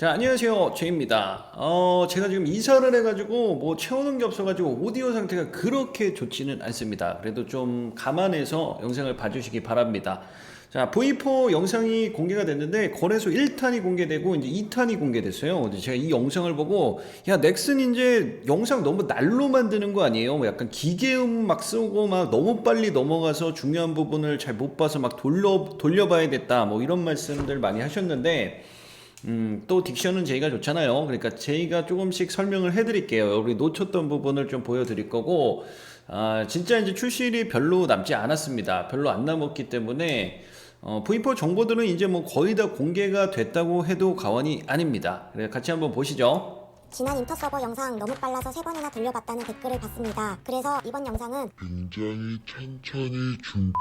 자, 안녕하세요. 제입니다. 어, 제가 지금 이사를 해가지고 뭐 채우는 게 없어가지고 오디오 상태가 그렇게 좋지는 않습니다. 그래도 좀 감안해서 영상을 봐주시기 바랍니다. 자, V4 영상이 공개가 됐는데 거래소 1탄이 공개되고 이제 2탄이 공개됐어요. 제가 이 영상을 보고 야, 넥슨 이제 영상 너무 날로 만드는 거 아니에요? 뭐 약간 기계음 막 쓰고 막 너무 빨리 넘어가서 중요한 부분을 잘 못 봐서 막 돌려 돌려봐야겠다. 뭐 이런 말씀들 많이 하셨는데 음, 또 딕션은 제이가 좋잖아요. 그러니까 제이가 조금씩 설명을 해드릴게요. 우리 놓쳤던 부분을 좀 보여드릴 거고, 아, 진짜 이제 출시일이 별로 남지 않았습니다. 별로 안 남았기 때문에, 어, V4 정보들은 이제 뭐 거의 다 공개가 됐다고 해도 과언이 아닙니다. 그래 같이 한번 보시죠. 지난 인터 서버 영상 너무 빨라서 세 번이나 돌려봤다는 댓글을 봤습니다. 그래서 이번 영상은 굉장히 천천히 준비.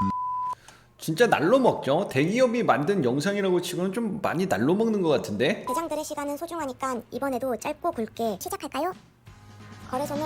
진짜 날로 먹죠? 대기업이 만든 영상이라고 치고는 좀 많이 날로 먹는 것 같은데? 대장들의 시간은 소중하니까 이번에도 짧고 굵게 시작할까요? 거래소는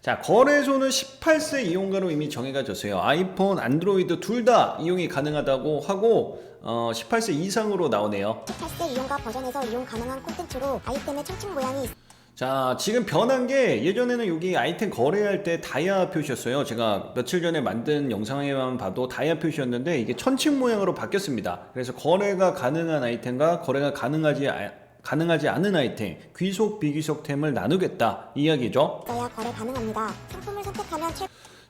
자, 거래소는 18세 이용가로 이미 정해가 졌어요. 아이폰, 안드로이드 둘 다 이용이 가능하다고 하고, 어, 18세 이상으로 나오네요. 18세 이용가 버전에서 이용 가능한 콘텐츠로 아이템의 천칭 모양이 있- 자, 지금 변한 게 예전에는 여기 아이템 거래할 때 다이아 표시였어요. 제가 며칠 전에 만든 영상에만 봐도 다이아 표시였는데 이게 천칭 모양으로 바뀌었습니다. 그래서 거래가 가능한 아이템과 거래가 가능하지 아- 가능하지 않은 아이템, 귀속 비귀속템을 나누겠다 이 이야기죠. 거래 가능합니다. 상품을 선택하면 최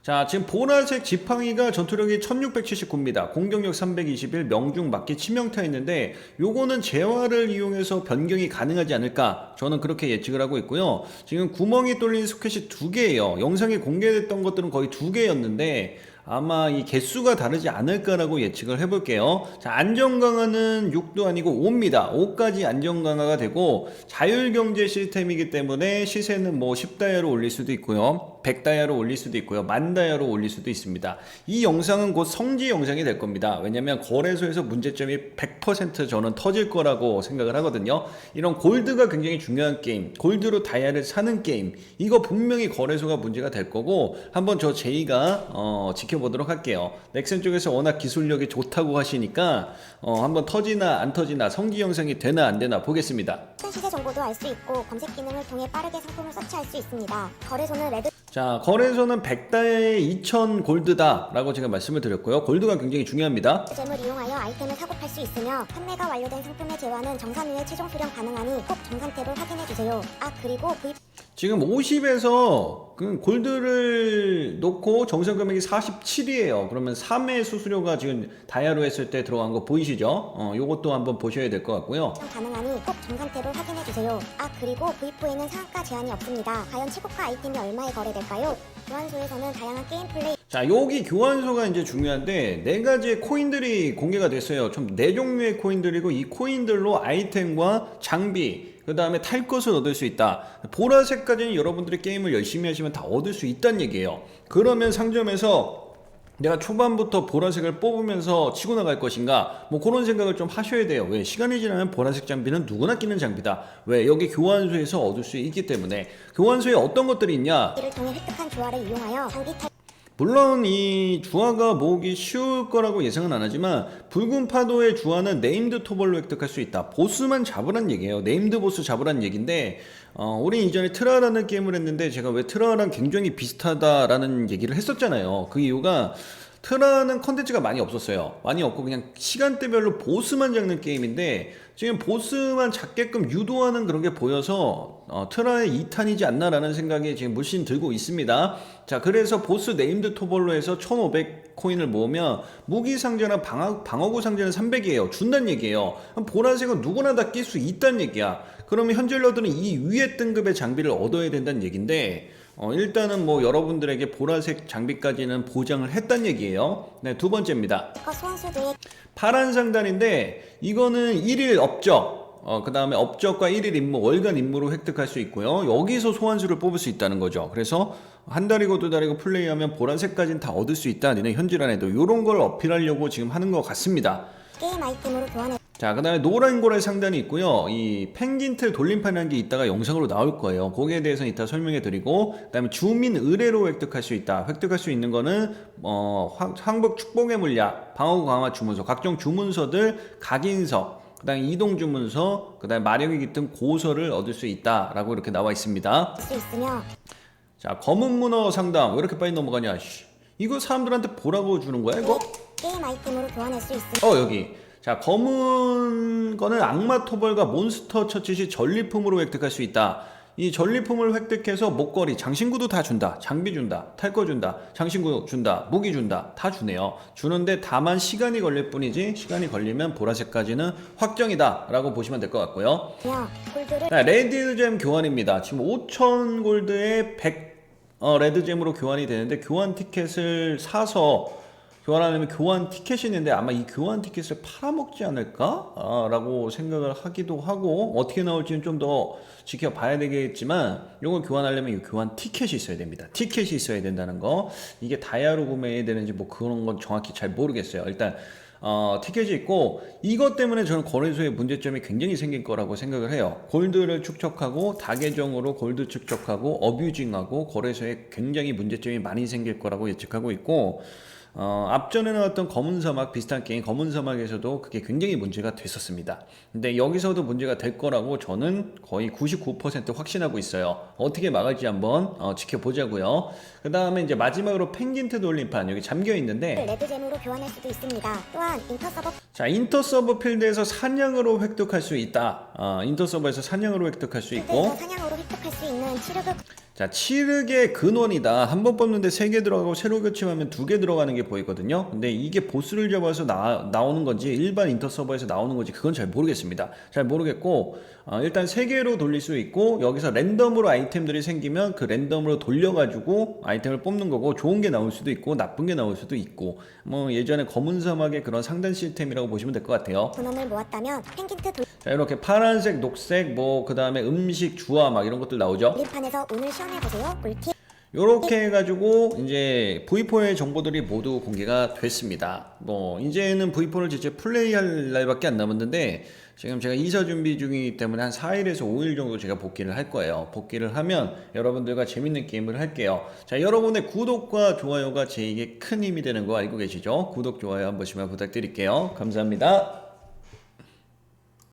자, 지금 보라색 지팡이가 전투력이 1679입니다. 공격력 321, 명중 맞기 치명타 있는데 요거는 재화를 이용해서 변경이 가능하지 않을까? 저는 그렇게 예측을 하고 있고요. 지금 구멍이 뚫린 소켓이 두 개예요. 영상에 공개됐던 것들은 거의 두 개였는데 아마 이 개수가 다르지 않을까라고 예측을 해볼게요. 자, 안전 강화는 6도 아니고 5입니다. 5까지 안전 강화가 되고 자율경제 시스템이기 때문에 시세는 뭐 10다이아로 올릴 수도 있고요. 100다이아로 올릴 수도 있고요. 만 다이아로 올릴 수도 있습니다. 이 영상은 곧 성지 영상이 될 겁니다. 왜냐면 거래소에서 문제점이 100% 저는 터질 거라고 생각을 하거든요. 이런 골드가 굉장히 중요한 게임, 골드로 다이아를 사는 게임, 이거 분명히 거래소가 문제가 될 거고 한번 저 제이가 어, 지켜 보도록 할게요. 넥슨 쪽에서 워낙 기술력이 좋다고 하시니까 어, 한번 터지나 안 터지나 성지 영상이 되나 안 되나 보겠습니다. 큰 시세 정보도 알 수 있고 검색 기능을 통해 빠르게 상품을 서치할 수 있습니다. 거래소는 레드 자, 거래소는 100다에 2000 골드다라고 제가 말씀을 드렸고요. 골드가 굉장히 중요합니다. 잼을 이용하여 아이템을 사고 팔 수 있으며 판매가 완료된 상품의 재화는 정산 후에 최종 수령 가능하니 꼭 정산태로 확인해 주세요. 아 그리고 V 지금 50에서 그 골드를 놓고 정산 금액이 47이에요. 그러면 3의 수수료가 지금 다이아로 했을 때 들어간 거 보이시죠? 어, 요것도 한번 보셔야 될 것 같고요. 가능하니 꼭 정산태로 확인해 주세요. 아 그리고 V4에는 상한가 제한이 없습니다. 과연 최고가 아이템이 얼마에 거래될까요? 교환소에서는 다양한 게임 플레이 자, 여기 교환소가 이제 중요한데 네 가지의 코인들이 공개가 됐어요. 좀 네 종류의 코인들이고 이 코인들로 아이템과 장비 그 다음에 탈 것을 얻을 수 있다. 보라색까지는 여러분들이 게임을 열심히 하시면 다 얻을 수 있다는 얘기예요. 그러면 상점에서 내가 초반부터 보라색을 뽑으면서 치고 나갈 것인가? 뭐 그런 생각을 좀 하셔야 돼요. 왜? 시간이 지나면 보라색 장비는 누구나 끼는 장비다. 왜? 여기 교환소에서 얻을 수 있기 때문에. 교환소에 어떤 것들이 있냐? 를 통해 획득한 조화를 이용하여 장비 탈 물론 이 주화가 모으기 쉬울 거라고 예상은 안 하지만 붉은 파도의 주화는 네임드 토벌로 획득할 수 있다. 보스만 잡으란 얘기예요. 네임드 보스 잡으란 얘기인데 어, 우리 이전에 트라라는 게임을 했는데 제가 왜 트라랑 굉장히 비슷하다라는 얘기를 했었잖아요. 그 이유가 트라는 컨텐츠가 많이 없었어요. 많이 없고 그냥 시간대별로 보스만 잡는 게임인데 지금 보스만 잡게끔 유도하는 그런 게 보여서 어, 트라의 2탄이지 않나라는 생각이 지금 물씬 들고 있습니다. 자, 그래서 보스 네임드 토벌로 해서 1500 코인을 모으면 무기 상자나 방어, 방어구 상자는 300이에요. 준다는 얘기예요. 보라색은 누구나 다 낄 수 있다는 얘기야. 그러면 현질러들은 이 위에 등급의 장비를 얻어야 된다는 얘기인데 어, 일단은 뭐 여러분들에게 보라색 장비까지는 보장을 했단 얘기예요. 네, 두 번째입니다. 파란 상단인데 이거는 1일 업적 어, 그 다음에 업적과 1일 임무, 월간 임무로 획득할 수 있고요. 여기서 소환수를 뽑을 수 있다는 거죠. 그래서 한 달이고 두 달이고 플레이하면 보라색까지는 다 얻을 수 있다. 너네 현질 안에도 이런 걸 어필하려고 지금 하는 것 같습니다. 게임 아이템으로 교환해 자, 그 다음에 노란 고래 상단이 있고요. 이 펭귄틀 돌림판이라는 게 이따가 영상으로 나올 거예요. 거기에 대해서는 이따 설명해 드리고, 그 다음에 주민 의뢰로 획득할 수 있다. 획득할 수 있는 거는, 어, 황- 항복 축복의 물약, 방어구 강화 주문서, 각종 주문서들, 각인서, 그 다음에 이동 주문서, 그 다음에 마력이 깃든 고서를 얻을 수 있다 라고 이렇게 나와 있습니다. 자, 검은 문어 상담 왜 이렇게 빨리 넘어가냐? 씨. 이거 사람들한테 보라고 주는 거야, 이거? 게임 아이템으로 교환할 수 있으며 어 여기 자 검은 거는 악마 토벌과 몬스터 처치 시 전리품으로 획득할 수 있다. 이 전리품을 획득해서 목걸이 장신구도 다 준다. 장비 준다. 탈거 준다. 장신구 준다. 무기 준다. 다 주네요. 주는데 다만 시간이 걸릴 뿐이지 시간이 걸리면 보라색까지는 확정이다. 라고 보시면 될 것 같고요. 자, 레드잼 교환입니다. 지금 5,000 골드에 100 어, 레드잼으로 교환이 되는데 교환 티켓을 사서 교환하려면 교환 티켓이 있는데 아마 이 교환 티켓을 팔아먹지 않을까? 아, 라고 생각을 하기도 하고 어떻게 나올지는 좀 더 지켜봐야 되겠지만 이걸 교환하려면 이 교환 티켓이 있어야 됩니다. 티켓이 있어야 된다는 거 이게 다이아로 구매해야 되는지 뭐 그런 건 정확히 잘 모르겠어요. 일단 어, 티켓이 있고 이것 때문에 저는 거래소에 문제점이 굉장히 생길 거라고 생각을 해요. 골드를 축적하고 다계정으로 골드 축적하고 어뷰징하고 거래소에 굉장히 문제점이 많이 생길 거라고 예측하고 있고 어, 앞전에 나왔던 검은 사막 비슷한 게임 검은 사막에서도 그게 굉장히 문제가 됐었습니다. 근데 여기서도 문제가 될 거라고 저는 거의 99% 확신하고 있어요. 어떻게 막을지 한번 어, 지켜보자고요. 그 다음에 이제 마지막으로 펭귄트 돌림판 여기 잠겨 있는데 레드잼으로 교환할 수도 있습니다. 또한 인터서버 자 인터 서버 필드에서 사냥으로 획득할 수 있다. 어, 인터 서버에서 사냥으로 획득할 수 있고 사냥으로 획득할 수 있는 치르그 자, 치르게 근원이다. 한 번 뽑는데 세 개 들어가고 새로 교체하면 두 개 들어가는 게 보이거든요. 근데 이게 보스를 잡아서 나, 나오는 건지 일반 인터 서버에서 나오는 건지 그건 잘 모르겠습니다. 잘 모르겠고 어, 일단 세 개로 돌릴 수 있고 여기서 랜덤으로 아이템들이 생기면 그 랜덤으로 돌려가지고 아이템을 뽑는 거고 좋은 게 나올 수도 있고 나쁜 게 나올 수도 있고 뭐 예전에 검은 사막의 그런 상단 시스템이라고 보시면 될 것 같아요. 근원을 모았다면 펭귄트 자 이렇게 파란색, 녹색, 뭐 그 다음에 음식, 주화 막 이런 것들 나오죠. 돌림판에서 운을 시험 해 보세요. 꿀팁 요렇게 해가지고 이제 V4의 정보들이 모두 공개가 됐습니다. 뭐 이제는 V4를 진짜 플레이할 날밖에 안 남았는데 지금 제가 이사 준비 중이기 때문에 한 4일에서 5일 정도 제가 복귀를 할 거예요. 복귀를 하면 여러분들과 재밌는 게임을 할게요. 자, 여러분의 구독과 좋아요가 제에게 큰 힘이 되는 거 알고 계시죠? 구독, 좋아요 한 번씩만 부탁드릴게요. 감사합니다.